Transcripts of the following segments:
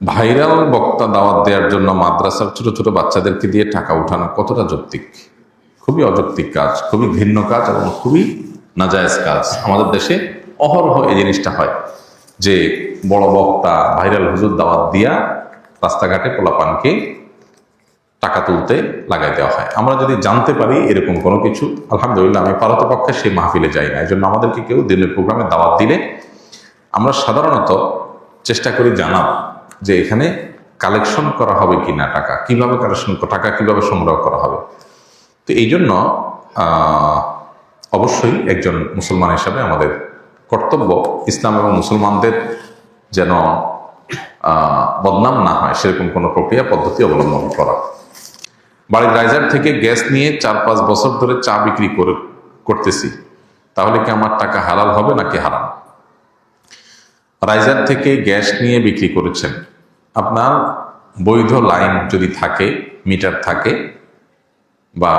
Viral বক্তা দাওয়াত দেওয়ার জন্য মাদ্রাসার ছোট ছোট বাচ্চাদেরকে দিয়ে টাকা উঠানো কতটা যৌক্তিক? খুবই অযৌক্তিক কাজ, খুবই ভিন্ন কাজ এবং খুবই নাজায়েজ কাজ। আমাদের দেশে অহরহ এই জিনিসটা হয় যে বড় বক্তা, ভাইরাল হুজুর দাওয়াত দিয়া রাস্তাঘাটে পোলাপানকে টাকা তুলতে লাগাই দেওয়া হয়। আমরা যদি জানতে পারি এরকম কোনো কিছু, আলহামদুলিল্লাহ আমি পারতপক্ষে সেই মাহফিলে যাই না। এই জন্য আমাদেরকে কেউ দিনের প্রোগ্রামে দাওয়াত দিলে আমরা সাধারণত চেষ্টা করি জানাব যে এখানে কালেকশন করা হবে কি না টাকা, কীভাবে কালেকশন টাকা কীভাবে সংগ্রহ করা হবে। তো এই জন্য অবশ্যই একজন মুসলমান হিসাবে আমাদের কর্তব্য ইসলাম এবং মুসলমানদের যেন বদনাম না হয়, সেরকম কোনো প্রক্রিয়া, পদ্ধতি অবলম্বন করা। বাড়ির রাইজার থেকে গ্যাস নিয়ে চার পাঁচ বছর ধরে চা বিক্রি করে, করতেছি। তাহলে কি আমার টাকা হালাল হবে নাকি হারাম? রাইজার থেকে গ্যাস নিয়ে বিক্রি করেছেন। আপনার বৈধ লাইন যদি থাকে, মিটার থাকে, বা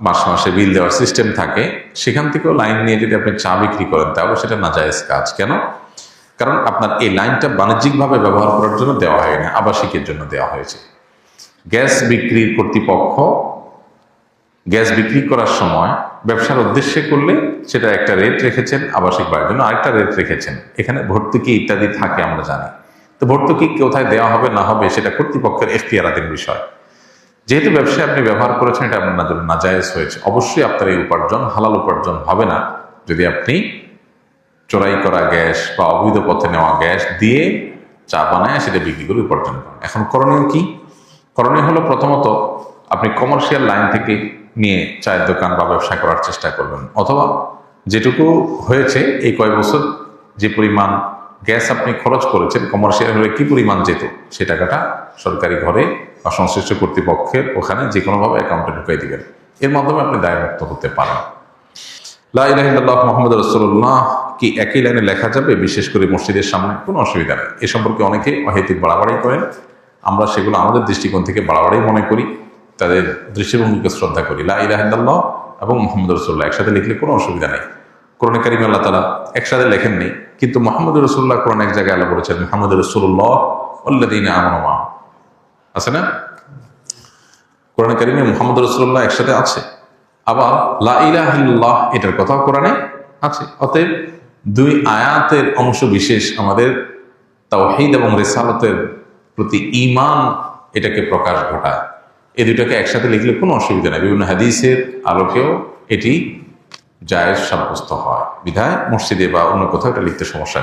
মাসে মাসে বিল দেওয়ার সিস্টেম থাকে, সেখান থেকেও লাইন নিয়ে যদি আপনি চা বিক্রি করেন, তাহলে সেটা নাজায়েজ কাজ। কেন? কারণ আপনার এই লাইনটা বাণিজ্যিকভাবে ব্যবহার করার জন্য দেওয়া হয়নি আবাসিকের জন্য দেওয়া হয়েছে। গ্যাস বিক্রির কর্তৃপক্ষ, গ্যাস বিক্রি করার সময় ব্যবসার উদ্দেশ্যে করলে সেটা একটা রেট রেখেছেন, আবাসিক বাড়ির জন্য আরেকটা রেট রেখেছেন। এখানে ভর্তুকি ইত্যাদি থাকে, আমরা জানি। তো ভর্তুকি কোথায় দেওয়া হবে, না হবে, সেটা কর্তৃপক্ষের এখতিয়ারাধীন বিষয়। যেহেতু ব্যবসায় আপনি ব্যবহার করেছেন, এটা আপনার জন্য নাজায়েজ হয়েছে। অবশ্যই আপনার এই উপার্জন, হালাল উপার্জন হবে না। যদি আপনি চোরাই করা গ্যাস বা অবৈধ পথে নেওয়া গ্যাস দিয়ে চা বানায়, সেটা বিক্রি করে উপার্জন করেন। এখন করণীয় কি? করণীয় হলো প্রথমত, আপনি কমার্শিয়াল লাইন থেকে নিয়ে চায়ের দোকান বা ব্যবসা করার চেষ্টা করবেন। অথবা যেটুকু হয়েছে, এই কয়েক বছর যে পরিমাণ গ্যাস আপনি খরচ করেছেন কমার্শিয়াল হলে কি পরিমাণ যেত? সে টাকাটা সরকারি ঘরে বা সংশ্লিষ্ট কর্তৃপক্ষের ওখানে যে কোনোভাবে অ্যাকাউন্টে ঢুকাই দিবেন। এর মাধ্যমে আপনি দায়মুক্ত হতে পারেন। লাহ মোহাম্মদ রসুল্লাহ কি একই লাইনে লেখা যাবে? বিশেষ করে মসজিদের সামনে কোনো অসুবিধা নেই। এ সম্পর্কে অনেকে অহেতুক বাড়াবাড়ি করেন। আমরা সেগুলো আমাদের দৃষ্টিকোণ থেকে বাড়াবাড়ি মনে করি। তাদের দৃষ্টিভঙ্গিকে শ্রদ্ধা করি। লাহ এবং মোহাম্মদ রসুল্লাহ একসাথে লিখলে কোনো অসুবিধা নেই। কোরআন করিম আল্লাহ তালা একসাথে লেখেননি, কিন্তু মোহাম্মদ রসুল্লাহ কোরআন এক জায়গায় আল্লাহ বলেছেন মোহাম্মদ রসুল্লাহ আছে না? কোরআন করিমে মোহাম্মদ রসুল্লাহ একসাথে আছে। আবার লা ইলাহিল্লাহ এটার কথাও কোরআনে আছে। অতএব দুই আয়াতের অংশ বিশেষ আমাদের তাওহিদ এবং রেসালতের প্রতি ঈমান এটাকে প্রকাশ ঘটায়। এই দুটাকে একসাথে লিখলে কোনো অসুবিধা নেই। বিভিন্ন হাদিসের আলোকেও এটি জায়েজ সাব্যস্ত হয়। বিধায় মসজিদে বা অন্য কোথাও এটা লিখতে সমস্যা